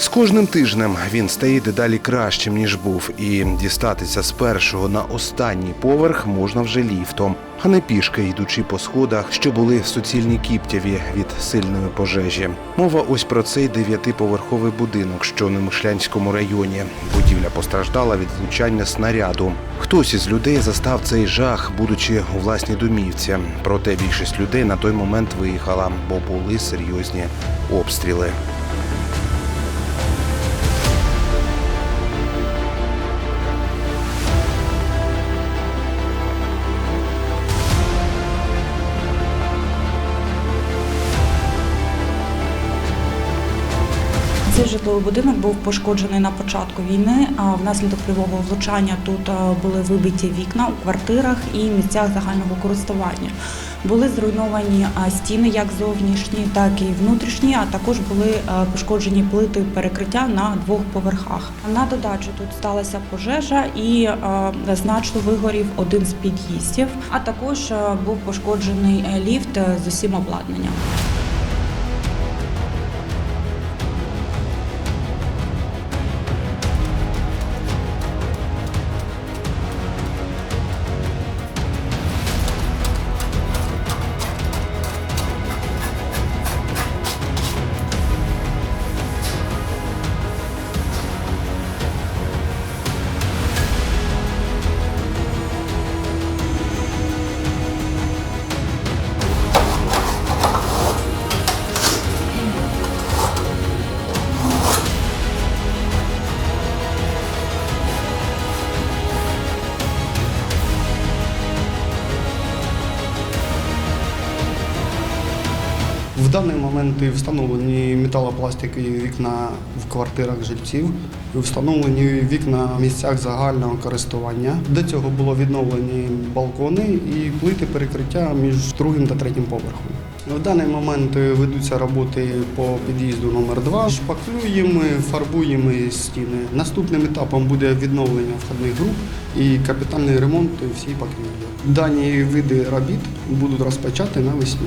З кожним тижнем він стає дедалі кращим ніж був, і дістатися з першого на останній поверх можна вже ліфтом, а не пішки, йдучи по сходах, що були в суцільній кіптяві від сильної пожежі. Мова ось про цей дев'ятиповерховий будинок, що в Немишлянському районі. Будівля постраждала від влучання снаряду. Хтось із людей застав цей жах, будучи у власній домівці. Проте більшість людей на той момент виїхала, бо були серйозні обстріли. Цей житловий будинок був пошкоджений на початку війни. А внаслідок кривого влучання тут були вибиті вікна у квартирах і місцях загального користування. Були зруйновані стіни, як зовнішні, так і внутрішні, а також були пошкоджені плити перекриття на двох поверхах. На додачу тут сталася пожежа і значно вигорів один з під'їздів, а також був пошкоджений е, ліфт е, з усім обладнанням. В даний момент встановлені металопластикові вікна в квартирах жильців, встановлені вікна в місцях загального користування. До цього було відновлені балкони і плити перекриття між другим та третім поверхом. В даний момент ведуться роботи по під'їзду номер 2 Шпаклюємо, фарбуємо стіни. Наступним етапом буде відновлення входних груп і капітальний ремонт всієї покрівлі. Дані види робіт будуть розпочати навесні.